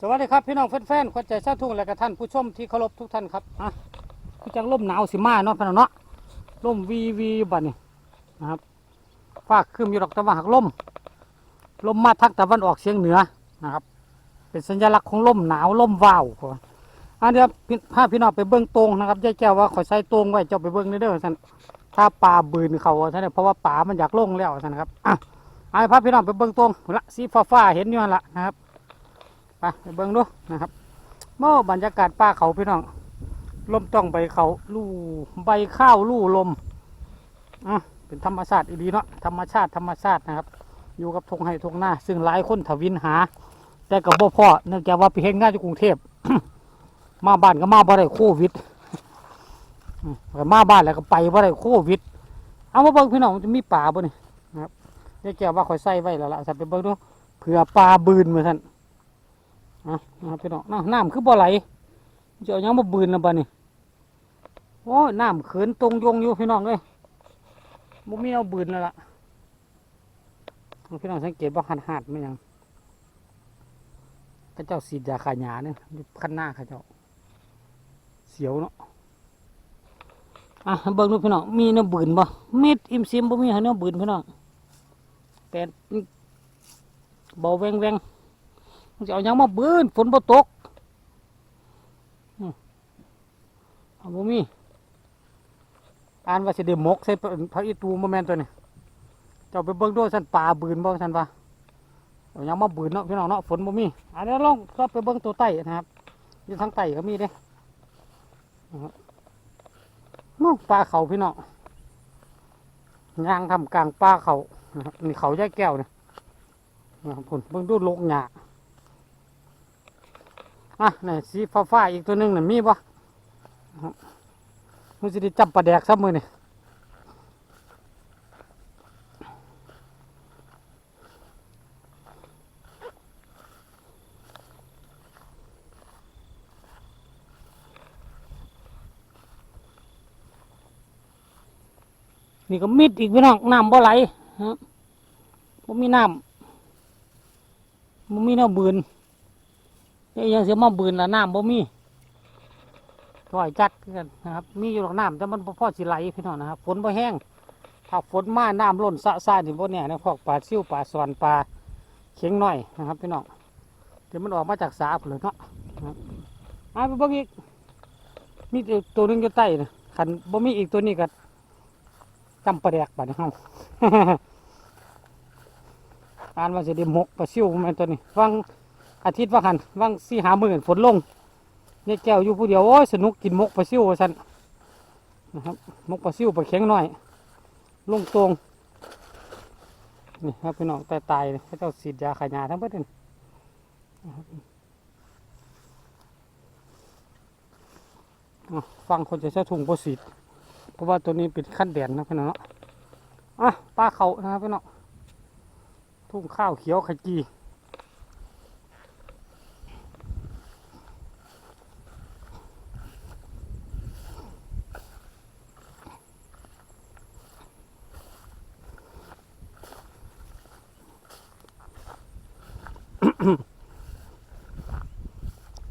สวัสดีครับพี่น้องแฟนๆคนใจชาทุ่งและกท่านผู้ชมที่เคารพทุกท่านครับอะคือจังล่มหนาวสิมาเนาะพี่น้องเนาะล่มวีวีบัดนี่นะครับฟ้าคืมอยู่ดอกตะวันหักล่มล่มมาทางตะวันออกเฉียงเหนือนะครับ เป็นสัญลักษณ์ของล่มหนาวล่มว้าวก่อนอันเดียวพี่พาพี่น้องไปเบิ้องตรงนะครับยายแก้วว่าขอใส่ตรงไว้เจ้าไปเบิ้องเด้อท่านถ้าปลาบืนเขาท่านเนี่ยเพราะว่าป่ามันอยากลงแล้วท่านนะครับอะไอ้พาพี่น้องไปเบิ้องตรงละสีฟ้าๆเห็นอยู่ละนะครับ ไปไปเบิ่งดูนะครับเมื่อบรรยากาศป่าเขาพี่น้องลมต้องใบเขาลู่ใบข้าวลู่ลมอะเป็นธรรมชาติอีดีเนาะธรรมชาติธรรมชาตินะครับ อยู่กับทงไห้ทงหน้า ซึ่งหลายคนถวินหา แต่กับบ่พ่อเนื่องจากว่าไปเห็นงานอยู่กรุงเทพมาบ้านก็มาบ่ได้โควิดอืมก็มาบ้านแล้วก็ไปบ่ได้โควิด เอามาเบิ่งพี่น้องจะมีป่าบ่นี่นะครับเดี๋ยวแกว่าข่อยใส่ไว้แล้วล่ะสันไปเบิ่งดูเผื่อปลาบืนมาท่าน อะนะครับพี่น้องน้ำน้ำคือบ่ไหลจะเอายังมาบืนแล้วบ่นี่โอ้น้ำเขินตรงยงอยู่พี่น้องเอ้ยบ่มีเอาบืนแล้วล่ะพี่น้องสังเกตว่าหันหาดไม่ยังข้าเจ้าสีดาขายหยาเนี่ยขั้นหน้าข้าเจ้า เสียวเนาะอะเบิ่งดูพี่น้องมีเนื้อบืนบ่เม็ดอิมซิมบ่มีเนื้อบืนพี่น้องแต่เบาแวงแวง จะเอาหยังมาบืนฝนบ่ตกอืมเอาบ่มีอ่านว่าสิได้มกใส่พระอีตูมาแม่นตัวนี้เจ้าไปเบิ่งด้วยสันป่าบืนบ่สันว่าเอายังมาบืนเนาะพี่น้องเนาะฝนบ่มีอันนี้ลองก็ไปเบิ่งตัวใต้นะครับอยู่ทางใต้ก็มีเด้นะครับน้องปลาเขาพี่น้องย่างทำกลางป่าเขานี่เขาแยกแก้วเนี่ยครับผลเบิ่งดูโลกหยา อะนี่สีฟ้าฟ้าๆอีกตัวหนึ่งน่ะมีปะมันจะได้จับปลาแดกซับมือนี่นี่ก็มิดอีกพี่น้องน้ำบ่ไหลฮะบ่มีน้ำบ่มีน้ำบืน ยังเสียมาบืนละน้ำบ่มีถอยจัดกันนะครับ มีอยู่หรอกน้ำแต่มันบ่พอสิไหลพี่น้องนะครับ ฝนบ่แห้ง ถ้าฝนมาน้ำล้นสะซ่านี่บ่เนี่ยนะพวกปลาซิ่วปลาสอนปลาเข็งหน้อยนะครับพี่น้องเดี๋ยวมันออกมาจากสาพุ่นเลยเนาะนะครับเอาไปบ่อีกมีตัวหนึงอยู่ใต้นะคันบ่มีอีกตัวนี้ก็จำปลาแดกบาดนี้เฮาอ่านว่าสิได้หมกปลาซิ่วแม่นตัวนี้ฟัง อาทิตย์ว่าหันว่างสี่หาหมื่นฝนลงเนี่ยแก้วอยู่ผู้เดียวโอ้ยสนุกกินมกปลาซิวว่าสันนะครับมกปลาซิวปลาเข็งหน่อย ลงตรงนี่ครับพี่น้องตายตายๆเลยเขาเจ้าสีดยาขายาทั้งประเทศนะครับอะฟังคนจะใช้ถุงโปสีดเพราะว่าตัวนี้เป็นขั้นแดนนะพี่น้องเนาะอะปลาเขานะครับพี่น้องทุ่งข้าวเขียวขจี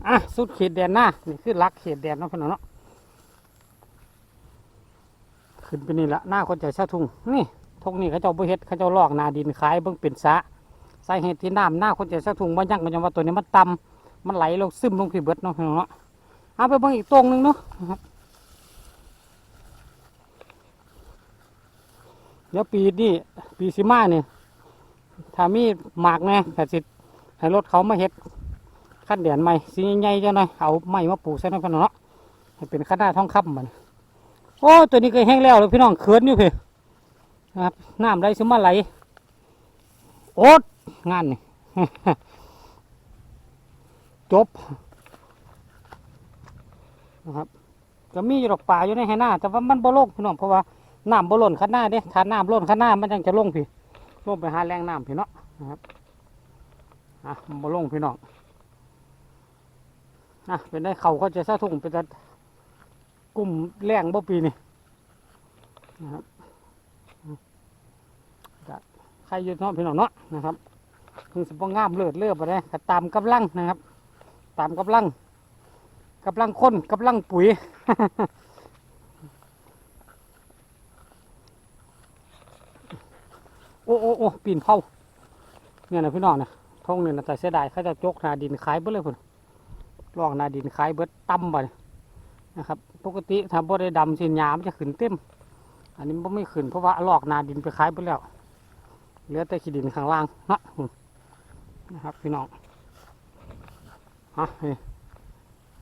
อะสุดเขตแดนหน้านี่คือลักเขตแดนเนาะพี่น้องเนาะขึ้นไปนี่ละหน้าคนใจชาทุงนี่ทงนี่เขาเจ้าบ่เฮ็ดเขาเจ้าลอกนาดินขายเบิ่งเป็นสระสาเหตุที่น้ำหน้าคนใจชาทุงบ่ยั่งมันยังว่าตัวนี้มันต่ำมันไหลลงซึมลงพี่เบิดเนาะพี่น้องเนาะเอาไปเบิ่งอีกตรงนึงเนาะเดี๋ยวปีนี้ปีสิมาเนี่ยถ้ามีหมากแน่แต่สิ ให้รถเขามาเฮ็ดขั้นเดียนใหม่สีใหญ่ๆจ้าหน่อยเอาไม้มาปลูกใส่น้ำกันเนาะให้เป็นขั้นหน้าท้องคำมันโอ้ตัวนี้ก็แห้งแล้วเลยพี่น้องเขินอยู่เพี่นะครับน้ำไรซึมาไหลโอ๊ตงานนี่จบนะครับก็มีอยู่ดอกป่าอยู่ในไหหน้า แต่ว่ามันบ่ลงพี่น้องเพราะว่าน้ำบ่ล้นขั้นหน้าเด้ถ้าน้ำล้นขั้นหน้ามันจังจะลงพี่ลงไปหาแรงน้ำพี่เนาะนะครับ อะมันบ่ลงพี่น้องอะเป็นได้เขาเขาจะซะทุ่งเป็นจะกลุ่มแรงบ่ปีนี่นะครับใครยู่เนาะพี่น้องเนาะนะครับคือสปองงามเลือดเลือดไปได้ตามกำลังนะครับ ตามกำลังกำลังคนกำลังปุ๋ยโอ้โอ้โอ้ปีนเผาเนี่ยนะพี่น้องนะ ทงเนี่ยนะแต่เสียดายเขาจะจกนาดินขายเบิดเลยพุ่นลอกนาดินขายเบิดตั้มไปนะครับปกติถ้าบ่ได้ดำสิหยามนจะขึ้นเต็ม อันนี้บ่ไม่ขึ้นเพราะว่าลอกนาดินไปขายไปแล้วเหลือแต่ขี้ดินข้างล่างนะนะครับพี่น้องฮะนี่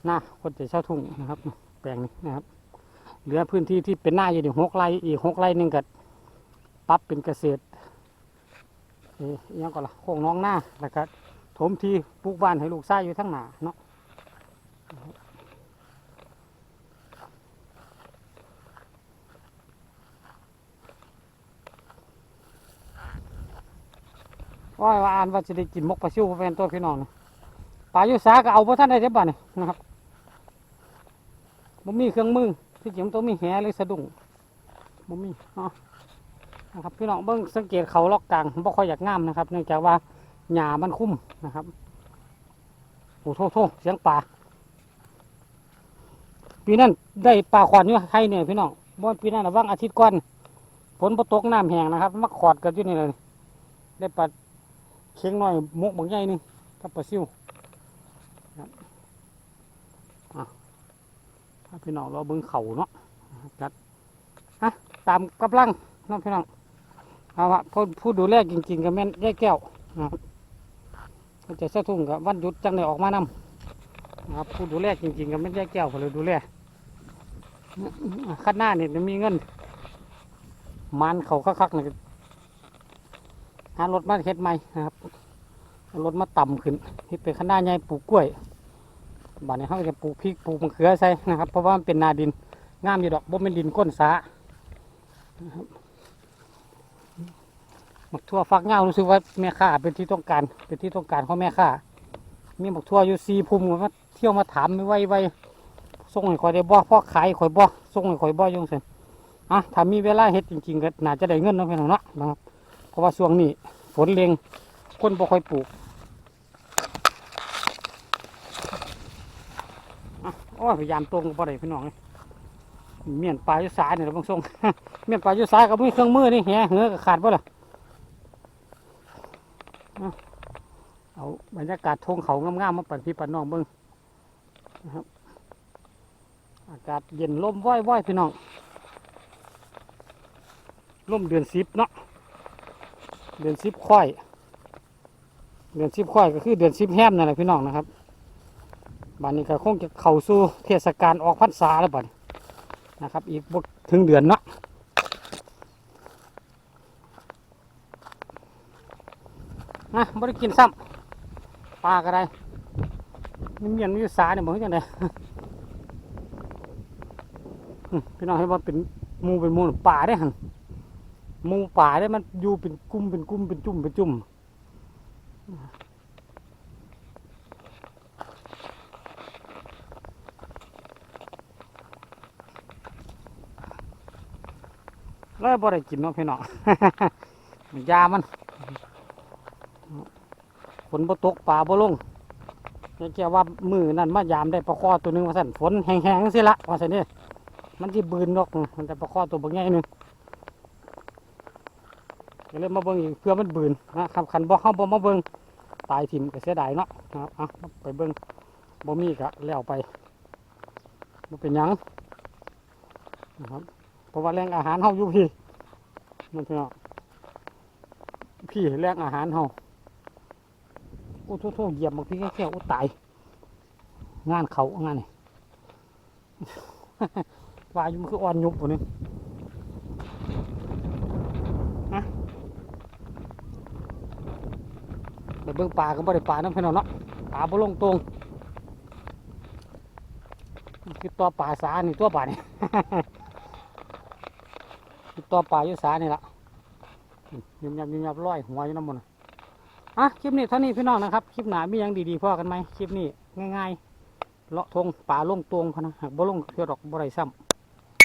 หน้าคนจะเช่าทุ่งนะครับ แปลงนี้นะครับ เหลือพื้นที่ที่เป็นหน้าอยู่หกไร่อีกหกไร่หนึงก็ปรับเป็นเกษตร ยังก็ละโค้งน้องหน้าแล้วก็ถมทีปลูกบ้านให้ลูกชายอยู่ทั้งหนาเนาะว่าว่าอ่านว่าจะได้กินมกปลาซิวแฟนตัวพี่น้องนะปลายุสาก็เอาพระท่านได้เจ็บบ้านนี่นะครับบ่มีเครื่องมือที่จริงมันต้องมีแหหรือสะดุ้งบ่มีเนาะ นะครับพี่น้องเบิ่งสังเกตเขาล็อกกลางบ่ค่อยอยากงามนะครับ เนื่องจากว่าหญ้ามันคุ้มนะครับโอ้โทษโทษเสียงปลาปีนั้นได้ปลาขวานอยู่ไทยเนี่ยพี่น้องบ่ปีนั้นนะว่างอาทิตย์ก่อนฝนตกน้ำแห้งนะครับมาขอดกันอยู่นี่เลยได้ปลาเค็งหน้อยมกบางใหญ่หนึงกับปลาซิวครับอะถ้าพี่น้องเราเบิ่งเขาเนาะนะครับฮะตามกำลังน้องพี่น้อง เอาละผู้ผู้ดูแลจริงๆกับแม่นยายแก้วนะครับก็จะสะทุ่งกับวันหยุดจังได้ออกมานำนะครับผู้ดูแลจริงๆกับแม่นยายแก้วก็เลยดูแลขั้นหน้าเนี่ยจะมีเงิน มันเขาคักๆเนี่ยหารถมาเฮ็ดใหม่นะครับรถมาต่ำขึ้นเฮ็ดเป็นขั้นหน้าใหญ่ปลูกกล้วยบ้านนี้เขาก็จะปลูกพริกปลูกมะเขือใส่นะครับ เพราะว่ามันเป็นนาดินงามอยู่ดอกบ่เป็นดินก้นสาห มักทั่วฟักเงารู้สึกว่าแม่ค้าเป็นที่ต้องการ เป็นที่ต้องการของแม่ค้ามีหมักทั่วอยู่ซีภูมิว่าเที่ยวมาถามไม่ไวไวส่งให้ข่อยได้บ่พ่อขายข่อยบ่ส่งให้ข่อยบ่อยุ่จั่งเส้นอะถ้ามีเวลาเฮ็ดจริงๆก็น่าจะได้เงินเนาะพี่น้องเนาะนะครับเพราะว่าช่วงนี้ฝนเล็งคนบ่ค่อยปลูกอะโอ้ยพยายามตรงก็บ่ได้พี่น้องเอ้ยเมียนปลายู่สายเนี่ยเราบางส่งเมียนปลายู่สายก็มีเครื่องมือนี่แหเหือก็ขาดบ่ล่ะ เอาบรรยากาศทงเขางามๆมาปั่นพี่ปั่นน้องเบิ้งนะครับ อากาศเย็นลมว่อยๆพี่น้องลมเดือนสิบเนาะเดือนสิบค่อยเดือนสิบค่อยก็คือเดือนสิบแฮมนั่นแหละพี่น้องนะครับบัดนี้ก็คงจะเข้าสู่เทศกาลออกพรรษาแล้วบัดนนะครับ อีกบถึงเดือนเนาะ นะบ่ได้กินซ้ำปลาก็ได้มันเมียนมีอยู่สาเนี่ยมือนจังไดพี่น้องให้ว่าเป็นมูเป็นมูป่าได้หันมูป่าได้มันอยู่เป็นกลุ่มเป็นกลุ่มเป็นจุ่มเป็นจุ่มแล้วบ่ได้กินเนาะพี่น้องมันยามัน นบ่ตกปลาบ่ลงนี่แกว่ามือนั่นมายามได้ปลาคอตัวหนึงว่าสั่นฝนแห้งๆสิละว่าสั่นนี่มันที่บืนนกมันจะปลาคอตัวบางใหญ่หนึงก็เลยมาเบิ่งอีกเพื่อมันบืนนะครับคันบ่เฮาบ่มาเบิ่งตายถิ่มก็เสียดายเนาะนะครับเอาไปเบิ่งบ่มีก็แล้วไปบ่เป็นยังนะครับเพราะว่าแหล่งอาหารเฮาอยู่พี่มันพี่น้องพี่แหล่งอาหารเฮา อ้โทษโทษเหยียบบางทีแค่แค่โอ้ตาย งานเขางานนี่ว่าอยู่มันคืออ่อนยุบปุ่นี่ฮะไปเบิ่งปลาก็บ่ได้ปลาน้ำพี่น้องเนาะปลาบ่ลงตรงคือตัวปลาสานี่ตัวปลานี่คือตัวปลายู่สานี่ละยิบยับยิบยับร้อยหัวอยู่น้ำมันนะ อะคลิปนี้เท่านี้พี่น้องนะครับ คลิปหนามียังดีๆพ่อกันไหมคลิปนี้ง่ายๆเลาะทงป่าลงตวงพะนะหากบ่ลงเพื่อดอกบ่ไรซ้ำ